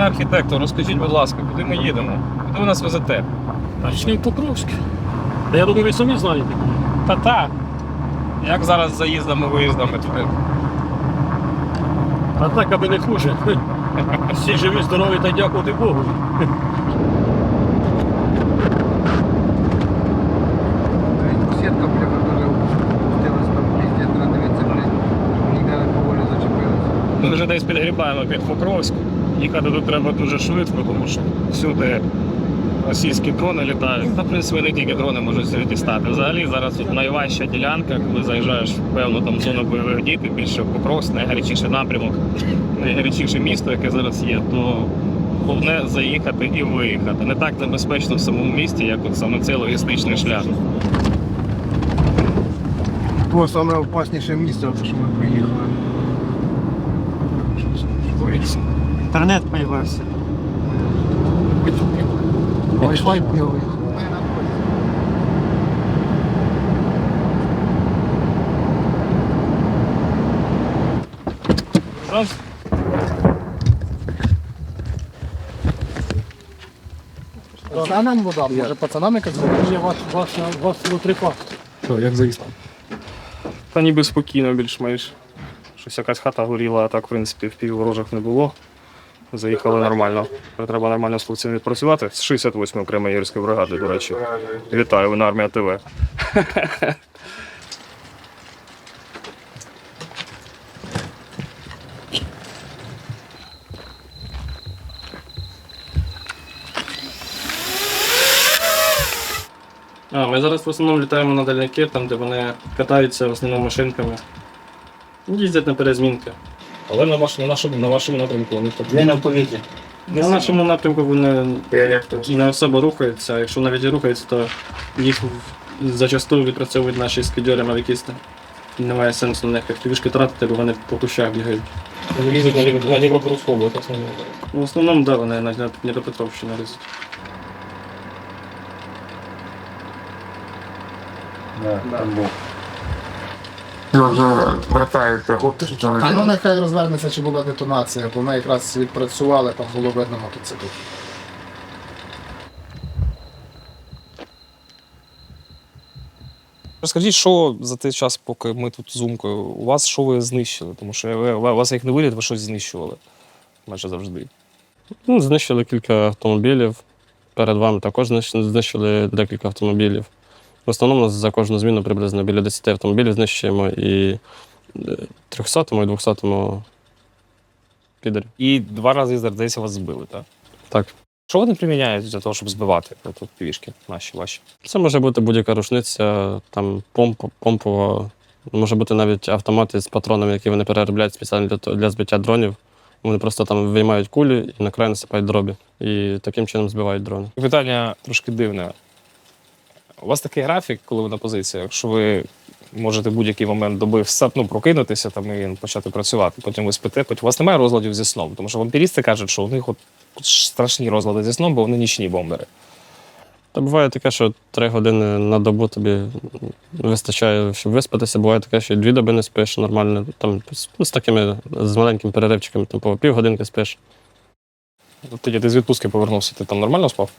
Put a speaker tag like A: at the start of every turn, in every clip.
A: Пане архітектор, розкажіть, будь ласка, куди ми їдемо? Куди ви нас везете?
B: Нічний Покровськ. Та я думаю, ви самі знаєте.
A: Та та. Як зараз з заїздами, виїздами туди?
B: А так, аби не хуже. Всі живі, здорові та дякувати Богу.
C: Сітка, бляха, дуже опустилась там піздець, треба дивитися, блядь, ніде не поволі зачепилися.
A: Ми вже десь підгрібаємо під Покровськ. Їхати тут треба дуже швидко, тому що всюди російські дрони літають. Та, в принципі, не тільки дрони можуть сюди дістати. Взагалі зараз тут найважча ділянка, коли заїжджаєш в певну там зону бойових дій, тим більше в Покровськ, найгарячіший напрямок, найгарячіше місто, яке зараз є, то головне заїхати і виїхати. Не так небезпечно в самому місті, як от саме цей логістичний шлях.
C: То саме опасніше місце, що ми приїхали.
D: Інтернет появився.
C: Wi-Fi білий.
D: Пацанам вода, може пацанам якось
B: Ні, вас, вас, вас.
A: Що, як заїзд? Та ніби спокійно, більш-менш. Щось якась хата горіла, а так, в принципі, в пів ворожих не було. Заїхали нормально. Треба нормально з хлопцями відпрацювати. З 68-ї окремої юрської бригади, до речі. Вітаю, ви на армія ТВ. А, ми зараз в основному літаємо на дальняки, там де вони катаються в основному машинками. Їздять на перезмінки. Але на вашому, нашому, на вашому напрямку вони так.
D: не в повітрі.
A: На нашому напрямку вони не особо рухаються, а якщо навіть і рухаються, то їх зачастую відпрацьовують наші скидьори навікісти. Немає сенсу на них активішки тратити, бо вони по кущах бігають.
B: Вони їздять на, Дніпро- на Дніпропетровську область. основно.
A: В основному, да, вони на Дніпропетровщині лізуть.
D: А ну нехай розвернеться, чи була детонація, бо ми якраз відпрацювали, там було видно мотоцикл.
E: Розкажіть, що за той час, поки ми тут з Умкою, у вас що ви знищили? Тому що ви, у вас як не виліт, ви щось знищували. Майже завжди.
F: Ну, знищили кілька автомобілів. Перед вами також знищ- знищили декілька автомобілів. В основному за кожну зміну приблизно біля 10 автомобілів знищуємо і 300-му і 200-му підерів.
E: І два рази, здається, вас збили, так?
F: Так.
E: Що вони приміняють для того, щоб збивати тут півішки наші ваші?
F: Це може бути будь-яка рушниця, там помп, помпова, може бути навіть автомати з патронами, які вони переробляють спеціально для, для збиття дронів. Вони просто там виймають кулі і на край насипають дробі. І таким чином збивають дрони.
E: Питання трошки дивне. У вас такий графік, коли ви на позиціях, що ви можете в будь-який момент доби вса- ну, прокинутися там, і почати працювати. Потім ви спите, потім у вас немає розладів зі сном. Тому що вампірісти кажуть, що у них от страшні розлади зі сном, бо вони нічні бомбери.
F: Та буває таке, що три години на добу тобі вистачає, щоб виспатися. Буває таке, що і дві доби не спиш нормально. Там з, ну, з такими з маленькими переривчиками, там по півгодинки спиш.
E: Тоді ти з відпустки повернувся, ти там нормально спав?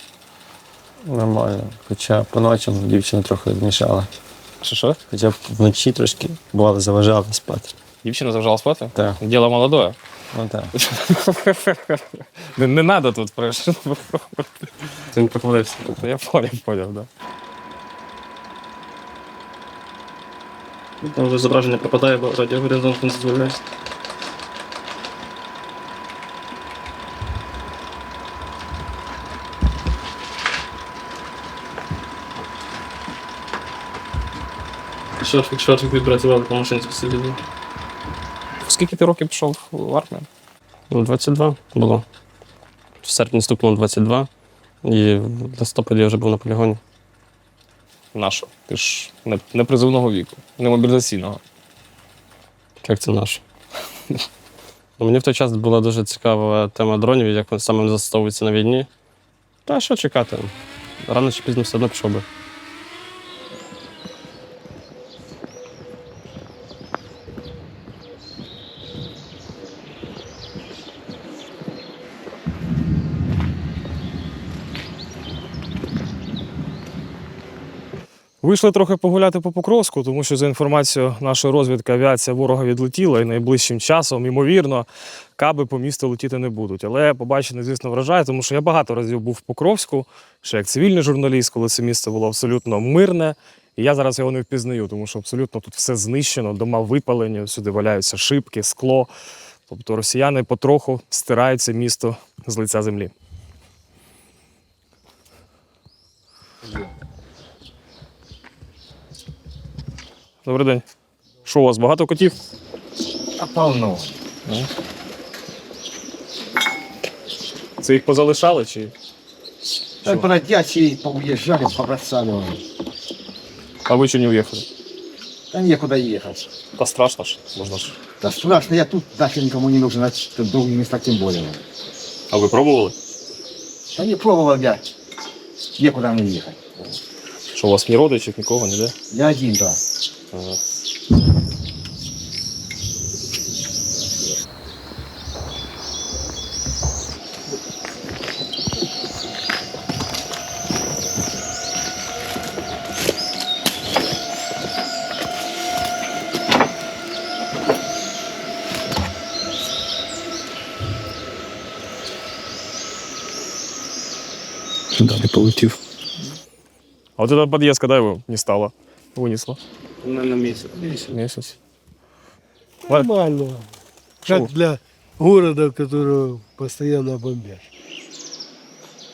G: Нормально. Хоча по ночам дівчина трохи змішала.
E: Що що?
G: Хоча б вночі трошки бувало заважала спати.
E: Дівчина завжала спати?
G: Так,
E: Діло молодое.
G: ну так.
E: Не, не надо тут прошу. Ти не прохвалився. Я поняв, поняв, да.
A: Там вже зображення пропадає, бо радіогоризонт не дозволяє. Шорфік, шорфік відпрацювали по машині спеціалізу.
E: Скільки ти років пішов в армію?
F: Ну, 22 було. В серпні стукнуло 22, і в листопаді я вже був на полігоні.
E: Нашу. Ти ж не, не призовного віку, не мобілізаційного.
F: Як це наш? Ну, Мені в той час була дуже цікава тема дронів, як вони саме застосовуються на війні. Та що чекати? Рано чи пізно все одно пішов би.
E: Вийшли трохи погуляти по Покровську, тому що за інформацією нашої розвідки авіація ворога відлетіла і найближчим часом, ймовірно, каби по місту летіти не будуть. Але побачене, звісно, вражає, тому що я багато разів був в Покровську, ще як цивільний журналіст, коли це місто було абсолютно мирне. І я зараз його не впізнаю, тому що абсолютно тут все знищено, дома випалені, сюди валяються шибки, скло. Тобто росіяни потроху стирають це місто з лиця землі. Добрий день. Що у вас багато котів?
C: А полно.
E: Це їх позалишали чи?
C: Так бродячие поуезжали, побросали.
E: А ви чи не уїхали?
C: Да некуда ехать.
E: Та страшно ж, можна ж.
C: Да страшно, я тут дальше никому не нужен, а в других местах тем более.
E: А ви пробували?
C: Да не пробовал я. Некуда мне ехать.
E: Що у вас ні родичів, нікого, ніде?
C: Я один, да.
E: Ага.
G: Далі.
E: А от этот подъезд, когда его не стало? Вынесло?
B: На місяць.
E: Месяц.
H: Нормально. Как для города, которого постоянно бомбят.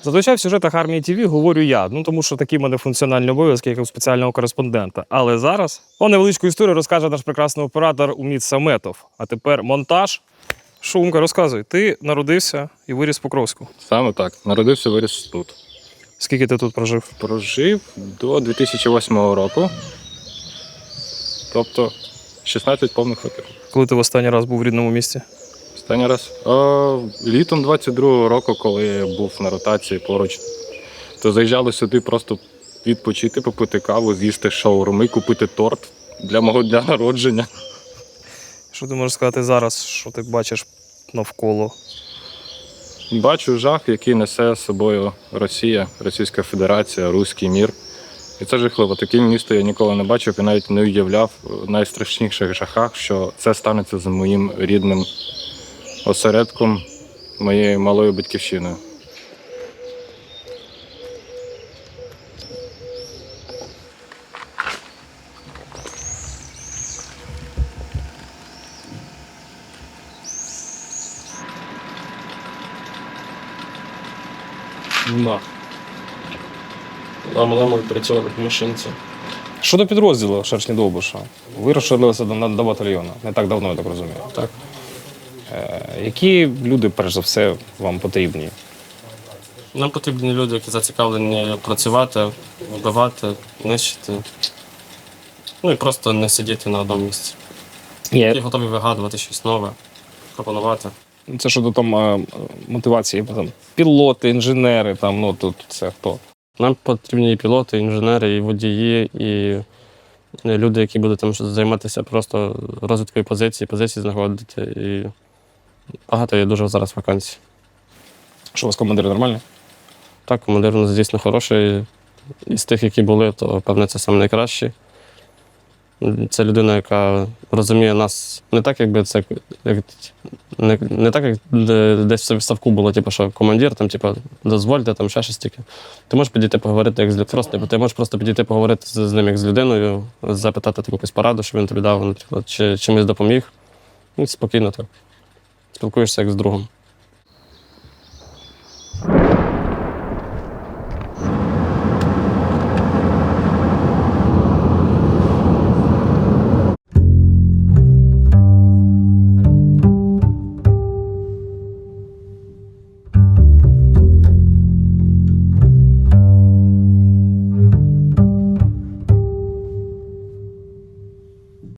E: Зазвичай в сюжетах армії ТВ говорю я, ну тому що такі в мене функціональні обов'язки, як у спеціального кореспондента. Але зараз о невеличку історію розкаже наш прекрасний оператор Уміт Саметов. А тепер монтаж. Шумка, розказуй, ти народився і виріс в Покровську.
I: Саме так. Народився виріс тут.
E: Скільки ти тут прожив?
I: Прожив до 2008 року. Тобто 16 повних років.
E: Коли ти в останній раз був в рідному місті?
I: Останній раз. А, літом 22-го року, коли я був на ротації поруч, то заїжджали сюди просто відпочити, попити каву, з'їсти шаурми, купити торт для мого дня народження.
E: Що ти можеш сказати зараз, що ти бачиш навколо?
I: Бачу жах, який несе з собою Росія, Російська Федерація, Руський мір. І це жахливо. Таке місто я ніколи не бачив і навіть не уявляв в найстрашніших жахах, що це станеться з моїм рідним осередком, моєю малою батьківщиною.
F: На. Лемо працювали машинці.
E: Щодо підрозділу Шершні Довбуша, ви розширилися до, до батальйону не так давно, я так розумію.
F: Так.
E: Е, які люди, перш за все, вам потрібні?
F: Нам потрібні люди, які зацікавлені працювати, вбивати, нищити. Ну і просто не сидіти на одному місці. Які готові вигадувати щось нове, пропонувати.
E: Це щодо там е, мотивації, там, пілоти, інженери, там, ну тут це хто?
F: Нам потрібні і пілоти, і інженери, і водії, і люди, які будуть там займатися просто розвиткою позиції, позиції знаходити. І багато є дуже зараз вакансій.
E: Що у вас командир нормальний?
F: Так, командир у нас дійсно хороший. Із тих, які були, то певне це найкращий. Це людина, яка розуміє нас не так, якби це як, не, не так, як десь в ставку було, типу, що командир, там, типу, дозвольте, там ще щось таке. Ти можеш підійти поговорити як з. Просто ти можеш просто підійти поговорити з, з ним як з людиною, запитати там, якусь пораду, щоб він тобі дав, наприклад, чи чимось допоміг. І спокійно так. Спілкуєшся як з другом.